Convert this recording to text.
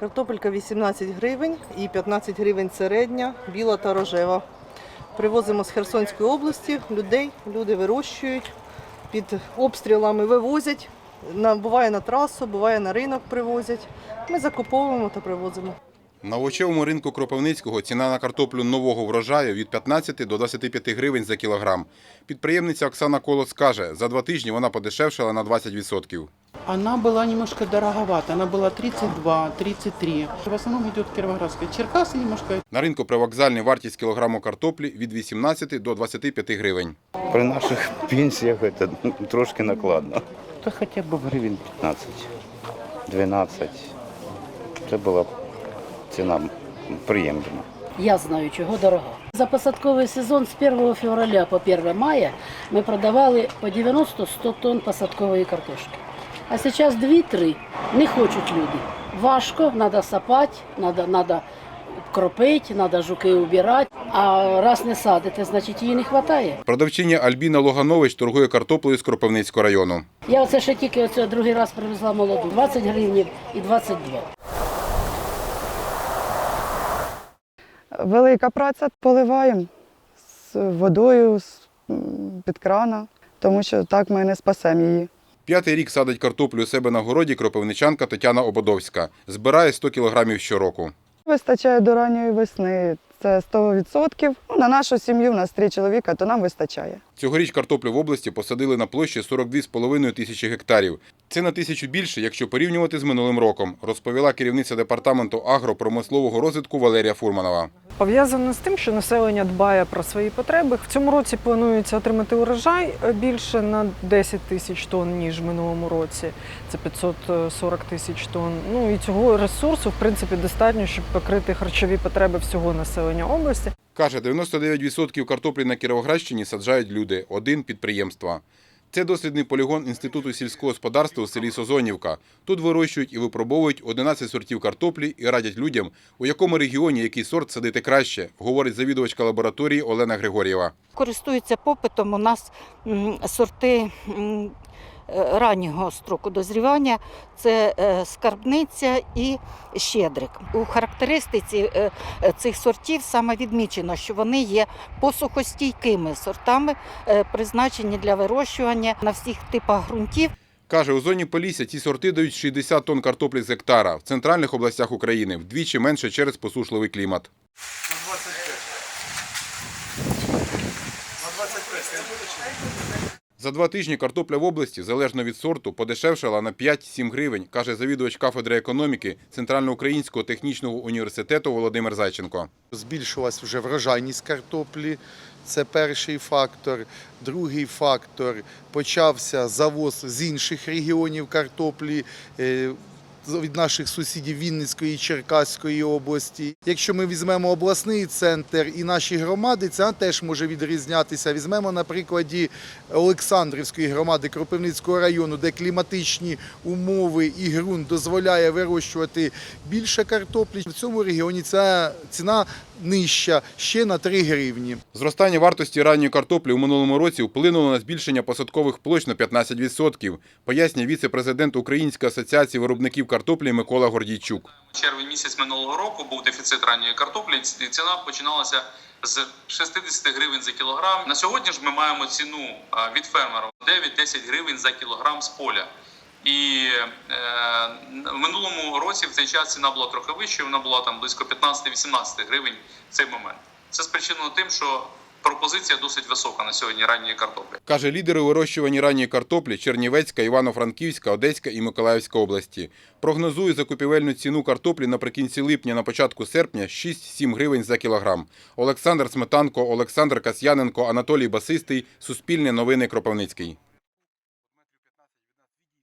Картопелька 18 гривень і 15 гривень середня, біла та рожева. Привозимо з Херсонської області людей, люди вирощують, під обстрілами вивозять. Буває на трасу, буває на ринок привозять. Ми закуповуємо та привозимо. На овочевому ринку Кропивницького ціна на картоплю нового врожаю від 15 до 25 гривень за кілограм. Підприємниця Оксана Колос каже, за два тижні вона подешевшала на 20% Она была немножко дороговата, она была 32, 33. В основном идет Кировоградская. Черкасы немножко На ринку привокзальний вартість кілограму картоплі від 18 до 25 гривень. При наших пенсіях це ну, трошки накладно. Та хоча б гривень 15, 12. Це була б ціна приємна. Я знаю, чого дорого. За посадковий сезон з 1 февраля по 1 мая ми продавали по 90-100 тонн посадкової картошки. А зараз 2-3 не хочуть люди. Важко, треба сапати, треба, треба кропити, треба жуки убирати. А раз не садите, значить її не вистачає. Продавчиня Альбіна Логанович торгує картоплею з Кропивницького району. Я оце ще тільки оце другий раз привезла молоду. 20 гривень і 22. Велика праця поливаємо з водою з під крана, тому що так ми не спасемо її. П'ятий рік садить картоплю у себе на городі кропивничанка Тетяна Ободовська. Збирає 100 кілограмів щороку. Вистачає до ранньої весни. Це 100%. Ну, на нашу сім'ю, у нас три чоловіка, то нам вистачає. Цьогоріч картоплю в області посадили на площі 42,5 тисячі гектарів. Це на тисячу більше, якщо порівнювати з минулим роком, розповіла керівниця департаменту агропромислового розвитку Валерія Фурманова. Пов'язано з тим, що населення дбає про свої потреби. В цьому році планується отримати урожай е, більше на 10 тисяч тонн, ніж в минулому році. Це 540 тисяч тонн. Ну і цього ресурсу, в принципі, достатньо, щоб покрити харчові потреби всього населення області. Каже, 99% картоплі на Кіровоградщині саджають люди, один підприємства. Це дослідний полігон Інституту сільського господарства у селі Созонівка. Тут вирощують і випробовують 11 сортів картоплі і радять людям, у якому регіоні який сорт садити краще, говорить завідувачка лабораторії Олена Григор'єва. Користуються попитом у нас сорти раннього строку дозрівання це е, скарбниця і щедрик. У характеристиці е, е, цих сортів саме відмічено, що вони є посухостійкими сортами, е, призначені для вирощування на всіх типах ґрунтів. Каже, у зоні Полісся ці сорти дають 60 тонн картоплі з гектара, в центральних областях України вдвічі менше через посушливий клімат. За два тижні картопля в області, залежно від сорту, подешевшала на 5-7 гривень, каже завідувач кафедри економіки Центральноукраїнського технічного університету Володимир Зайченко. Збільшилась вже врожайність картоплі. Це перший фактор. Другий фактор почався завоз з інших регіонів картоплі. Від наших сусідів Вінницької і Черкаської області. Якщо ми візьмемо обласний центр і наші громади, це теж може відрізнятися. Візьмемо на прикладі Олександрівської громади Кропивницького району, де кліматичні умови і ґрунт дозволяє вирощувати більше картоплі. В цьому регіоні ця ціна нижча ще на 3 гривні. Зростання вартості ранньої картоплі у минулому році вплинуло на збільшення посадкових площ на 15%, пояснює віце-президент Української асоціації виробників картоплі Микола Гордійчук. червень місяць минулого року був дефіцит ранньої картоплі. і Ціна починалася з 60 гривень за кілограм. На сьогодні ж ми маємо ціну від фермера 9-10 гривень за кілограм з поля. І е, в минулому році в цей час ціна була трохи вищою, вона була там близько 15-18 гривень в цей момент. Це спричинено тим, що пропозиція досить висока на сьогодні ранньої картоплі. Каже, лідери у вирощуванні ранньої картоплі Чернівецька, Івано-Франківська, Одеська і Миколаївська області. Прогнозує закупівельну ціну картоплі наприкінці липня на початку серпня 6-7 гривень за кілограм. Олександр Сметанко, Олександр Касьяненко, Анатолій Басистий. Суспільне новини Кропивницький.